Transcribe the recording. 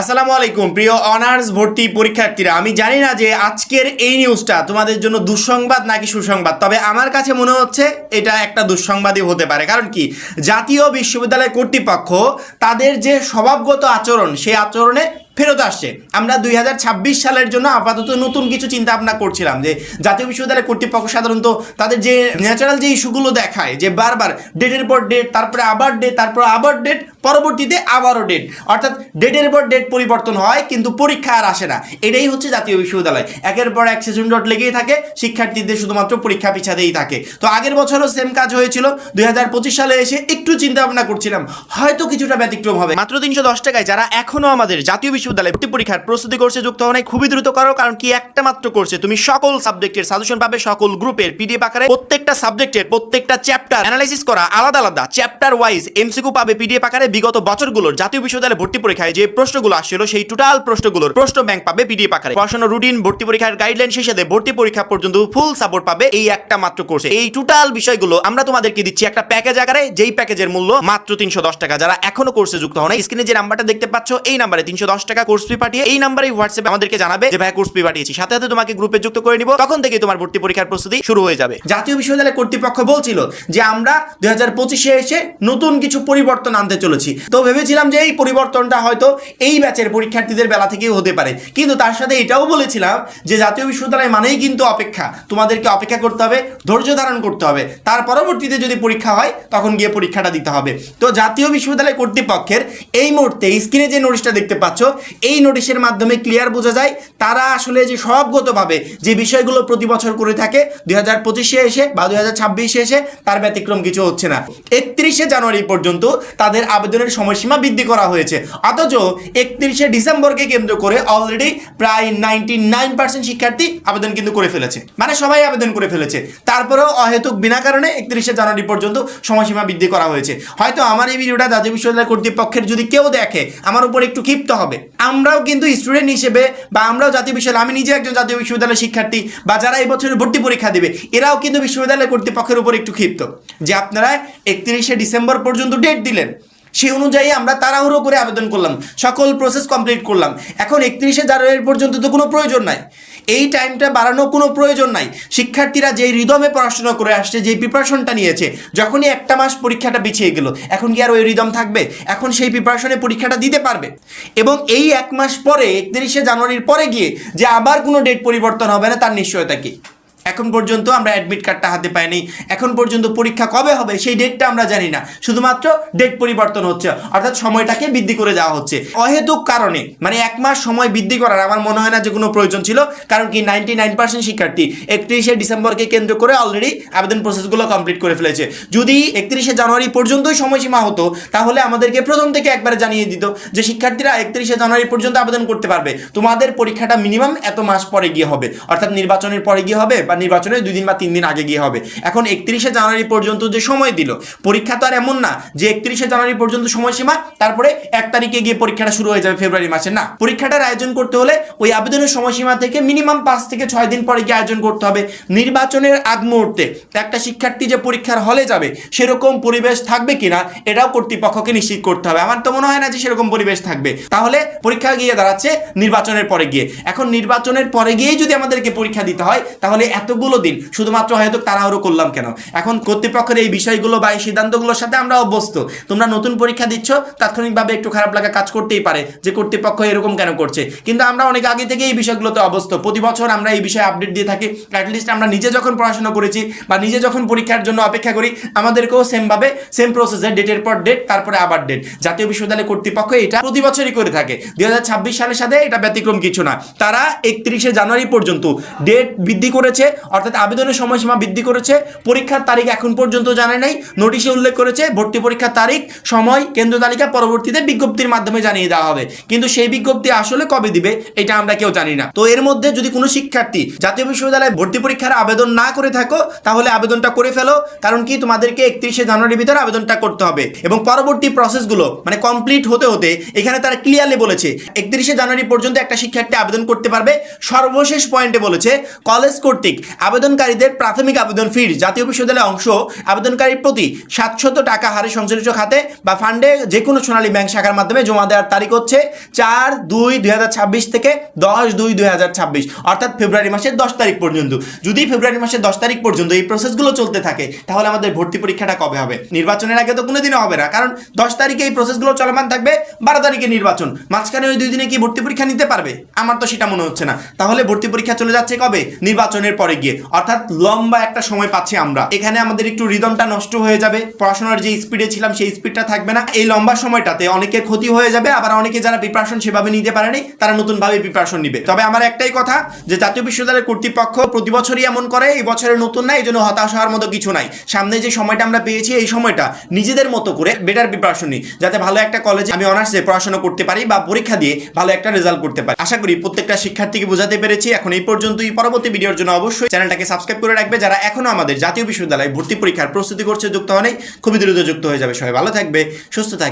আসসালামু আলাইকুম, প্রিয় অনার্স ভর্তি পরীক্ষার্থীরা। আমি জানি না যে আজকের এই নিউজটা তোমাদের জন্য দুঃসংবাদ নাকি সুসংবাদ, তবে আমার কাছে মনে হচ্ছে এটা একটা দুঃসংবাদই হতে পারে। কারণ কি? জাতীয় বিশ্ববিদ্যালয় কর্তৃপক্ষ তাদের যে স্বভাবগত আচরণ, সেই আচরণে ফেরত আসছে। আমরা দুই হাজার ছাব্বিশ সালের জন্য আপাতত নতুন কিছু চিন্তা ভাবনা করছিলাম যে জাতীয় বিশ্ববিদ্যালয় কর্তৃপক্ষ সাধারণত তাদের যে ন্যাচারাল যে ইস্যুগুলো দেখায়, যে বারবার ডেটের পর ডেট তারপরে আবার ডেট তারপর আবার ডেট পরবর্তীতে আবারও ডেট অর্থাৎ ডেটের পর ডেট পরিবর্তন হয়, কিন্তু পরীক্ষা আর আসে না। এটাই হচ্ছে জাতীয় বিশ্ববিদ্যালয়। একের পর এক সেশন ডট লেগেই থাকে, শিক্ষার্থীদের শুধুমাত্র পরীক্ষা পিছাতেই থাকে। তো আগের বছরও সেম কাজ হয়েছিল। দুই সালে এসে একটু চিন্তা ভাবনা করছিলাম, হয়তো কিছুটা ব্যতিক্রম হবে। মাত্র তিনশো দশ টাকায় যারা এখনও আমাদের জাতীয় বিশ্ববিদ্যালয় ভর্তি পরীক্ষার প্রস্তুতি করছে, যুক্ত হওয়া নাই, খুবই দ্রুত করো, কারণ কি একটা মাত্র করছে তুমি সকল সাবজেক্টের সাজেশন পাবে, সকল গ্রুপের পিডিএফ আকারে প্রত্যেকটা সাবজেক্টের প্রত্যেকটা চ্যাপ্টার অ্যানালাইসিস করা আলাদা আলাদা। চ্যাপ্টার ওয়াইজ এমসিকিউ পাবে পিডিএফ আকারে বিগত বছরগুলোর জাতীয় বিশ্ববিদ্যালয় ভর্তি পরীক্ষায় যে প্রশ্নগুলো আসছিল, সেই টোটাল প্রশ্নগুলোর প্রশ্ন ব্যাংক পাবে পিডিএফ আকারে। পড়াশোনা রুটিন ভর্তি পরীক্ষার গাইডলাইন দিয়ে ভর্তি পরীক্ষা পর্যন্ত ফুল সাপোর্ট পাবে এই একটা মাত্র কোর্সে এই টোটাল বিষয়গুলো আমরা তোমাদেরকে দিচ্ছি একটা প্যাকেজ আকারে, যেই প্যাকেজের মূল্য মাত্র তিনশো দশ টাকা। যারা এখনও কোর্সে যুক্ত হন স্ক্রিনে যে নাম্বারটা দেখতে পাচ্ছ, এই নাম্বারে তিনশো দশ টাকা কোর্স ফি পাঠিয়ে এই নাম্বারে হোয়াটসঅ্যাপে আমাদেরকে জানাবে যে ভাই কোর্স ফি পাঠিয়েছি। সাথে সাথে তোমাকে গ্রুপে যুক্ত করে নিব। তখন থেকে তোমার ভর্তি পরীক্ষার প্রস্তুতি শুরু হয়ে যাবে। জাতীয় বিশ্ববিদ্যালয় কর্তৃপক্ষ বলছিল যে, আমরা দুই হাজার পঁচিশে এসে নতুন কিছু পরিবর্তন আনতে চলেছি। তো ভেবেছিলাম যে এই পরিবর্তনটা হয়তো এই ব্যাচের পরীক্ষার্থীদের বেলা থেকেই হতে পারে। কিন্তু তার সাথে এটাও বলেছিলাম যে জাতীয় বিশ্ববিদ্যালয় মানেই কিন্তু অপেক্ষা। তোমাদেরকে অপেক্ষা করতে হবে, ধৈর্য ধারণ করতে হবে। তার পরবর্তীতে যদি পরীক্ষা হয়, তখন গিয়ে পরীক্ষাটা দিতে হবে। তো জাতীয় বিশ্ববিদ্যালয় কর্তৃপক্ষের এই মুহূর্তে স্ক্রিনে যে নোটিশটা দেখতে পাচ্ছ, এই নোটিশের মাধ্যমে ক্লিয়ার বোঝা যায় তারা আসলে যে স্বভাবগতভাবে যে বিষয়গুলো প্রতি বছর করে থাকে, দুই হাজার পঁচিশে এসে বা দুই হাজার ছাব্বিশে এসে তার ব্যতিক্রম কিছু হচ্ছে না। একত্রিশে জানুয়ারি পর্যন্ত তাদের আবেদনের সময়সীমা বৃদ্ধি করা হয়েছে। অথচ একত্রিশে ডিসেম্বরকে কেন্দ্র করে অলরেডি প্রায় নাইনটি নাইন পার্সেন্ট শিক্ষার্থী আবেদন কিন্তু করে ফেলেছে। মানে সবাই আবেদন করে ফেলেছে। তারপরেও অহেতুক বিনা কারণে একত্রিশে জানুয়ারি পর্যন্ত সময়সীমা বৃদ্ধি করা হয়েছে। হয়তো আমার এই ভিডিওটা জাতীয় বিশ্ববিদ্যালয় কর্তৃপক্ষের যদি কেউ দেখে, আমার উপর একটু ক্ষিপ্ত হবে। আমরাও কিন্তু স্টুডেন্ট হিসেবে বা আমরাও জাতীয় বিশ্ববিদ্যালয় আমি নিজে একজন জাতীয় বিশ্ববিদ্যালয়ের শিক্ষার্থী বা যারা এই বছরের ভর্তি পরীক্ষা দেবে, এরাও কিন্তু বিশ্ববিদ্যালয় কর্তৃপক্ষের উপর একটু ক্ষিপ্ত। যে আপনারা একত্রিশে ডিসেম্বর পর্যন্ত ডেট দিলেন সেই অনুযায়ী আমরা তাড়াহুড়ো করে আবেদন করলাম। সকল প্রসেস কমপ্লিট করলাম। এখন একত্রিশে জানুয়ারি পর্যন্ত তো কোনো প্রয়োজন নাই। এই টাইমটা বাড়ানোর কোনো প্রয়োজন নাই। শিক্ষার্থীরা যেই রিদমে পড়াশোনা করে আসছে, যেই প্রিপারেশনটা নিয়েছে, যখনই একটা মাস পরীক্ষাটা পিছিয়ে গেল, এখন কি আর ওই রিদম থাকবে? এখন সেই প্রিপারেশনে পরীক্ষাটা দিতে পারবে। এবং এই এক মাস পরে, একত্রিশে জানুয়ারির পরে গিয়ে যে আবার কোনো ডেট পরিবর্তন হবে না, তার নিশ্চয়তা কি? এখন পর্যন্ত আমরা অ্যাডমিট কার্ডটা হাতে পাইনি। এখন পর্যন্ত পরীক্ষা কবে হবে সেই ডেটটা আমরা জানি না। শুধুমাত্র ডেট পরিবর্তন হচ্ছে, অর্থাৎ সময়টাকে বৃদ্ধি করে দেওয়া হচ্ছে। অহেতুক কারণে মানে এক মাস সময় বৃদ্ধি করার আমার মনে হয় না যে কোনো প্রয়োজন ছিল, কারণ কি নাইনটি নাইন পার্সেন্ট শিক্ষার্থী একত্রিশে ডিসেম্বরকে কেন্দ্র করে অলরেডি আবেদন প্রসেসগুলো কমপ্লিট করে ফেলেছে। যদি একত্রিশে জানুয়ারি পর্যন্তই সময়সীমা হতো, তাহলে আমাদেরকে প্রথম থেকে একবারে জানিয়ে দিত যে শিক্ষার্থীরা একত্রিশে জানুয়ারি পর্যন্ত আবেদন করতে পারবে। তোমাদের পরীক্ষাটা মিনিমাম এত মাস পরে গিয়ে হবে, অর্থাৎ নির্বাচনের পরে গিয়ে হবে বা নির্বাচনের দুই দিন বা তিন দিন আগে গিয়ে হবে। এখন একত্রিশে জানুয়ারি পর্যন্ত যে সময় দিল, পরীক্ষা তো আর এমন না যে একত্রিশে জানুয়ারি পর্যন্ত সময়সীমা, তারপরে এক তারিখে গিয়ে পরীক্ষাটা শুরু হয়ে যাবে ফেব্রুয়ারি মাসে না, পরীক্ষাটার আয়োজন করতে হলে ওই আবেদনের সময়সীমা থেকে মিনিমাম পাঁচ থেকে ছয় দিন পরে গিয়ে আয়োজন করতে হবে। নির্বাচনের আগ মুহূর্তে একটা শিক্ষার্থী যে পরীক্ষার হলে যাবে, সেরকম পরিবেশ থাকবে কিনা, এটাও কর্তৃপক্ষকে নিশ্চিত করতে হবে। আমার তো মনে হয় না যে সেরকম পরিবেশ থাকবে। তাহলে পরীক্ষা গিয়ে দাঁড়াচ্ছে নির্বাচনের পরে গিয়ে। এখন নির্বাচনের পরে গিয়েই যদি আমাদেরকে পরীক্ষা দিতে হয়, তাহলে এতগুলো দিন শুধুমাত্র হয়তো তাড়াহুড়ো করলাম কেন? এখন কর্তৃপক্ষের এই বিষয়গুলো বা এই সিদ্ধান্তগুলোর সাথে আমরা অভ্যস্ত। তোমরা নতুন পরীক্ষা দিচ্ছ, তাৎক্ষণিকভাবে একটু খারাপ লাগা কাজ করতেই পারে যে কর্তৃপক্ষ এরকম কেন করছে। কিন্তু আমরা অনেক আগে থেকে এই বিষয়গুলোতে অভ্যস্ত। প্রতি বছর আমরা এই বিষয়ে আপডেট দিয়ে থাকি। অ্যাটলিস্ট আমরা নিজে যখন পড়াশোনা করেছি বা নিজে যখন পরীক্ষার জন্য অপেক্ষা করি, আমাদেরকেও সেমভাবে সেম প্রসেসে ডেটের পর ডেট তারপরে আবার ডেট জাতীয় বিশ্ববিদ্যালয় কর্তৃপক্ষ এটা প্রতি বছরই করে থাকে। দুই হাজার ছাব্বিশ সালের সাথে এটা ব্যতিক্রম কিছু না। তারা একত্রিশে জানুয়ারি পর্যন্ত ডেট বৃদ্ধি করেছে। অর্থাৎ আবেদনের সময়সীমা বৃদ্ধি করেছে, পরীক্ষার তারিখ এখন পর্যন্ত জানায় নাই, নোটিশে উল্লেখ করেছে, ভর্তি পরীক্ষার তারিখ, সময়, কেন্দ্র তালিকা পরবর্তীতে বিজ্ঞপ্তির মাধ্যমে জানিয়ে দেওয়া হবে। কিন্তু সেই বিজ্ঞপ্তি আসলে কবে দিবে, এটা আমরা কেউ জানি না। তো এর মধ্যে যদি কোনো শিক্ষার্থী জাতীয় বিশ্ববিদ্যালয়ে ভর্তি পরীক্ষার আবেদন না করে থাকো, তাহলে আবেদনটা করে ফেলো, কারণ কি তোমাদেরকে একত্রিশে জানুয়ারির ভিতরে আবেদনটা করতে হবে। এবং পরবর্তী প্রসেসগুলো মানে কমপ্লিট হতে হতে, এখানে তারা ক্লিয়ারলি বলেছে, একত্রিশে জানুয়ারি পর্যন্ত একটা শিক্ষার্থী আবেদন করতে পারবে, সর্বশেষ পয়েন্টে বলেছে, কলেজ কর্তৃক আবেদনকারীদের প্রাথমিক আবেদন ফির। জাতীয় বিশ্ববিদ্যালয়ের অংশ। আবেদনকারীর প্রতি সাতশত টাকা হারে সংশ্লিষ্ট খাতে বা ফান্ডে যে কোনো সোনালী ব্যাংক শাখার মাধ্যমে জমা দেওয়ার তারিখ হচ্ছে চার দুই দুই থেকে দশ দুই দুই অর্থাৎ ফেব্রুয়ারি মাসের দশ তারিখ পর্যন্ত। যদি ফেব্রুয়ারি মাসের দশ তারিখ পর্যন্ত এই প্রসেসগুলো চলতে থাকে, তাহলে আমাদের ভর্তি পরীক্ষাটা কবে হবে? নির্বাচনের আগে তো কোনোদিনও হবে না, কারণ দশ তারিখে এই প্রসেসগুলো চলমান থাকবে, বারো তারিখে নির্বাচন। মাঝখানে ওই দুই দিনে কি ভর্তি পরীক্ষা নিতে পারবে? আমার তো সেটা মনে হচ্ছে না। তাহলে ভর্তি পরীক্ষা চলে যাচ্ছে কবে? নির্বাচনের পরে। গিয়ে। অর্থাৎ লম্বা একটা সময় পাচ্ছি আমরা। এখানে আমাদের একটু রিদমটা নষ্ট হয়ে যাবে। পড়াশোনার যে স্পিডে ছিলাম, সেই স্পিডটা থাকবে না। এই লম্বা সময়টাতে অনেকের ক্ষতি হয়ে যাবে, আবার অনেকে যারা প্রিপারেশন সেভাবে নিতে পারেনি, তারা নতুনভাবে প্রিপারেশন নিবে। তবে আমার একটাই কথা যে, জাতীয় বিশ্ববিদ্যালয়ের কর্তৃপক্ষ প্রতি বছরই এমন করে, এই বছরে নতুন না এই জন্য হতাশ হওয়ার মতো কিছু নাই। সামনে যে সময়টা আমরা পেয়েছি, এই সময়টা নিজেদের মতো করে বেটার প্রিপারেশন নিই, যাতে ভালো একটা কলেজে আমি অনার্সে পড়াশোনা করতে পারি বা পরীক্ষা দিয়ে ভালো একটা রেজাল্ট করতে পারি। আশা করি প্রত্যেকটা শিক্ষার্থীকে বোঝাতে পেরেছি। এখন এই পর্যন্তই। পরবর্তী ভিডিওর জন্য অবশ্যই চ্যানেলটাকে সাবস্ক্রাইব করে রাখবে। যারা এখনও আমাদের জাতীয় বিশ্ববিদ্যালয়ে ভর্তি পরীক্ষার প্রস্তুতি করছে, যুক্ত হয়নি খুবই দ্রুত যুক্ত হয়ে যাবে। সবাই ভালো থাকবে, সুস্থ থাকবে।